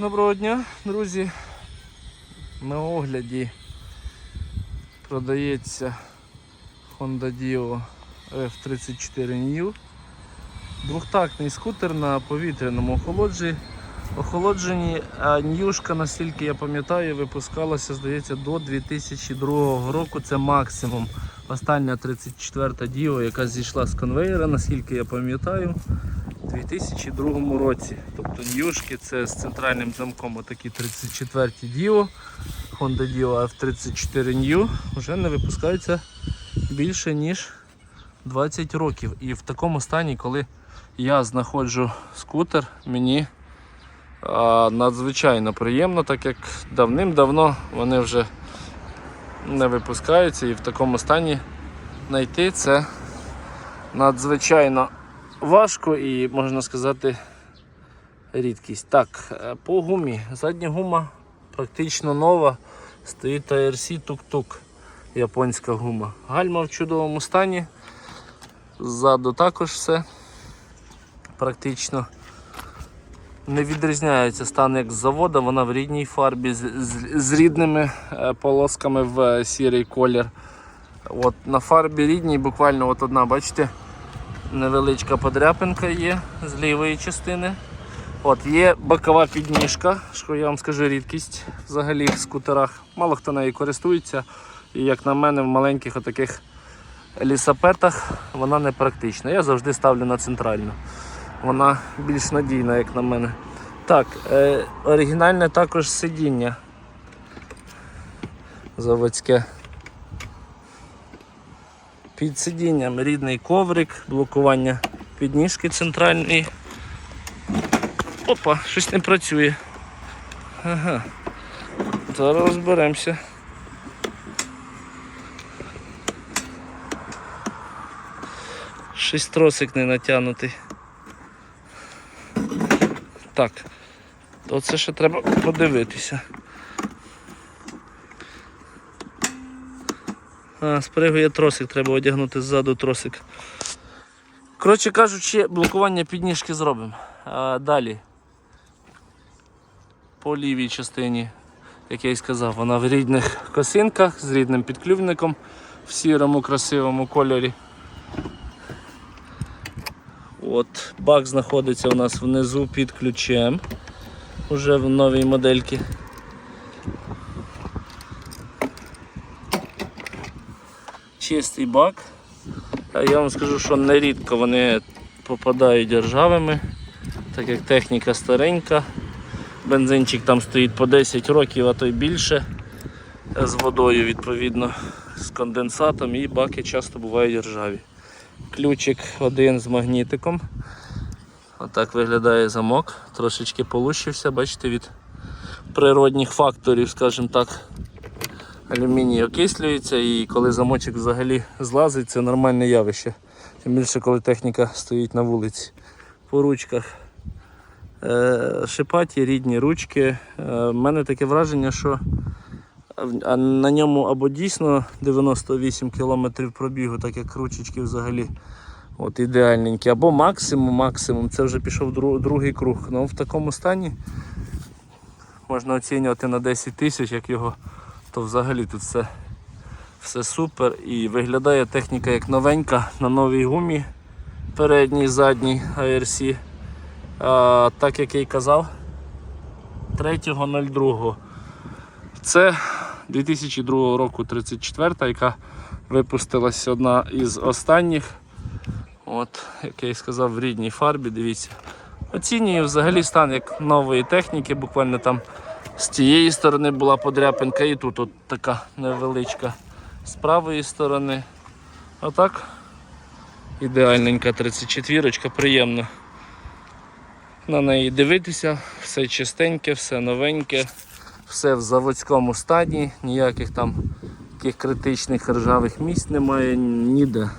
Доброго дня, друзі. На огляді продається Honda Dio F34 New. Двохтактний скутер на повітряному охолодженні. Охолодженні, ньюшка, наскільки я пам'ятаю, випускалася, здається, до 2002 року. Це максимум. Остання 34-та Dio, яка зійшла з конвейера, наскільки я пам'ятаю, 2002 році. Тобто ньюшки це з центральним замком отакі 34-ті Dio. Honda Dio F34 New вже не випускаються більше ніж 20 років. І в такому стані, коли я знаходжу скутер, мені а, надзвичайно приємно, так як давним-давно вони вже не випускаються і в такому стані знайти це надзвичайно важко і, можна сказати, рідкість. Так, е, по гумі. Задня гума практично нова. Стоїть ARC тук-тук. Японська гума. Гальма в чудовому стані. Ззаду також все практично не відрізняється стан як з заводу, вона в рідній фарбі з, з, з рідними е, полосками в е, сірий колір. От На фарбі рідній буквально от одна, бачите, невеличка подряпинка є з лівої частини. От Є бокова підніжка, що я вам скажу рідкість взагалі в скутерах. Мало хто нею користується. І як на мене, в маленьких отаких лісапетах вона не практична. Я завжди ставлю на центральну. Вона більш надійна, як на мене. Так, е, оригінальне також сидіння заводське. Під сидінням рідний коврик, блокування підніжки центральної. Опа, щось не працює. Ага. Зараз розберемося. Щось тросик не натягнутий. Так. Оце ще треба подивитися. А, спригує тросик, треба одягнути ззаду тросик. Коротше кажучи, блокування підніжки зробимо. Далі. По лівій частині, як я і сказав, вона в рідних косинках з рідним підклювником в сірому красивому кольорі. От, бак знаходиться у нас внизу під ключем. Уже в новій модельці. Чистий бак. Я вам скажу, що нерідко вони попадають ржавими, так як техніка старенька. Бензинчик там стоїть по 10 років, а то й більше. З водою, відповідно, з конденсатом і баки часто бувають ржаві. Ключик один з магнітиком. Отак виглядає замок. Трошечки полущився, бачите, від природних факторів, скажімо так. Алюміній окислюється і коли замочок взагалі злазить, це нормальне явище. Тим більше, коли техніка стоїть на вулиці. По ручках е, шипаті, рідні ручки. У мене таке враження, що на ньому або дійсно 98 км пробігу, так як ручечки взагалі от ідеальненькі, або максимум, максимум. Це вже пішов дру- другий круг. Ну в такому стані можна оцінювати на 10 тисяч, як його, то взагалі тут все, все супер. І виглядає техніка як новенька на новій гумі передній, задній ARC. А, так як я й казав, 3.02. Це 2002 року 34, яка випустилася одна із останніх. От, як я і сказав, в рідній фарбі, дивіться. Оцінюю взагалі стан як нової техніки, буквально там з тієї сторони була подряпинка і тут от така невеличка з правої сторони. Отак. Ідеальненька 34 приємно на неї дивитися, все чистеньке, все новеньке, все в заводському стані, ніяких там таких критичних ржавих місць немає ніде.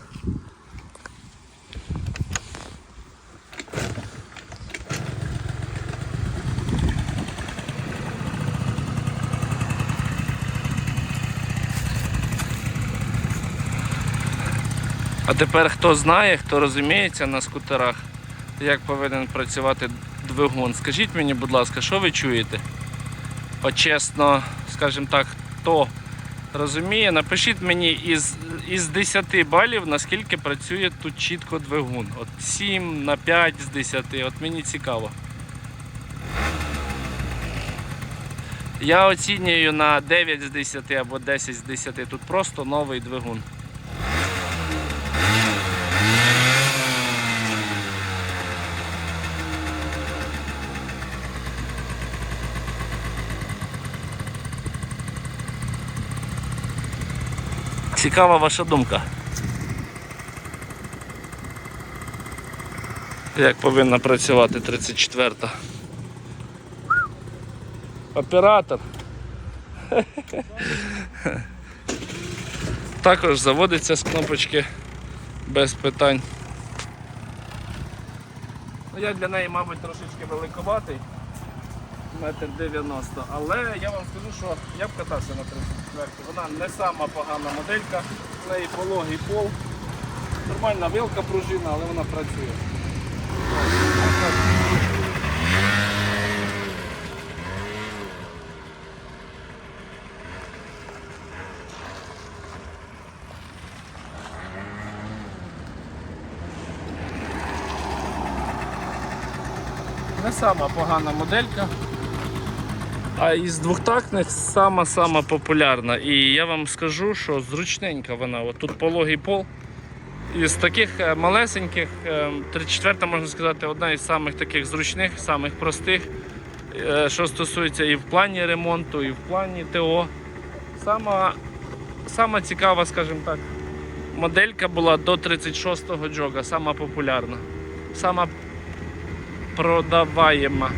А тепер хто знає, хто розуміється на скутерах, як повинен працювати двигун. Скажіть мені, будь ласка, що ви чуєте? От чесно, скажімо так, хто розуміє, напишіть мені із, із 10 балів, наскільки працює тут чітко двигун. От 7 на 5 з 10, от мені цікаво. Я оцінюю на 9 з 10 або 10 з 10. Тут просто новий двигун. Цікава ваша думка. Як повинна працювати 34-та? Оператор. Також заводиться з кнопочки без питань. Ну, я для неї, мабуть, трошечки великоватий, метр 90, але я вам скажу, що я б катався на 34 Вона не сама погана моделька, в неї пологий пол, нормальна вилка пружина, але вона працює. Не сама погана моделька. А із двохтактних сама-сама популярна. І я вам скажу, що зручненька вона. От тут пологий пол. Із таких е, малесеньких, е, 34 можна сказати, одна із самих таких зручних, самих простих, е, що стосується і в плані ремонту, і в плані ТО. Сама, сама цікава, скажімо так, моделька була до 36-го джога, сама популярна. Сама продаваема.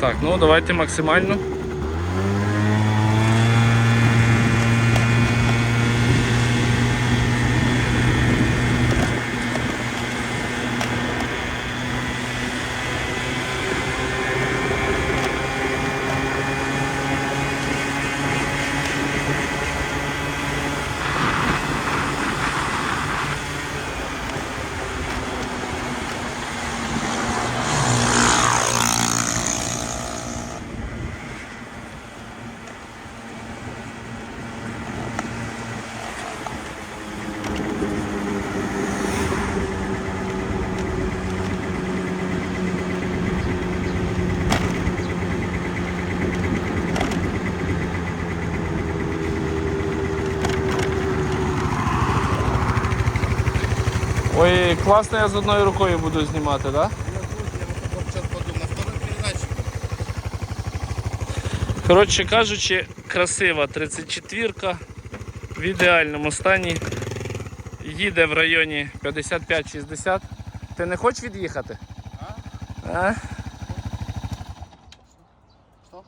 Так, ну давайте максимально. Класно я з одною рукою буду знімати, так? Да? Коротше кажучи, красива 34-ка в ідеальному стані. Їде в районі 55-60. Ти не хочеш від'їхати? А? Що?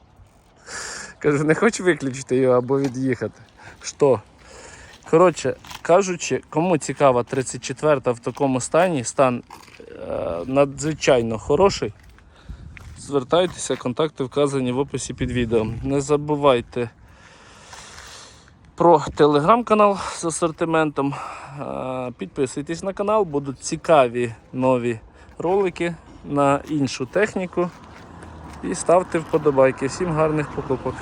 Кажу, не хочеш виключити його або від'їхати. Що? Коротше, кажучи, кому цікава 34-та в такому стані, стан е, надзвичайно хороший. Звертайтеся, контакти вказані в описі під відео. Не забувайте про телеграм-канал з асортиментом. Е, Підписуйтесь на канал, будуть цікаві нові ролики на іншу техніку. І ставте вподобайки. Всім гарних покупок.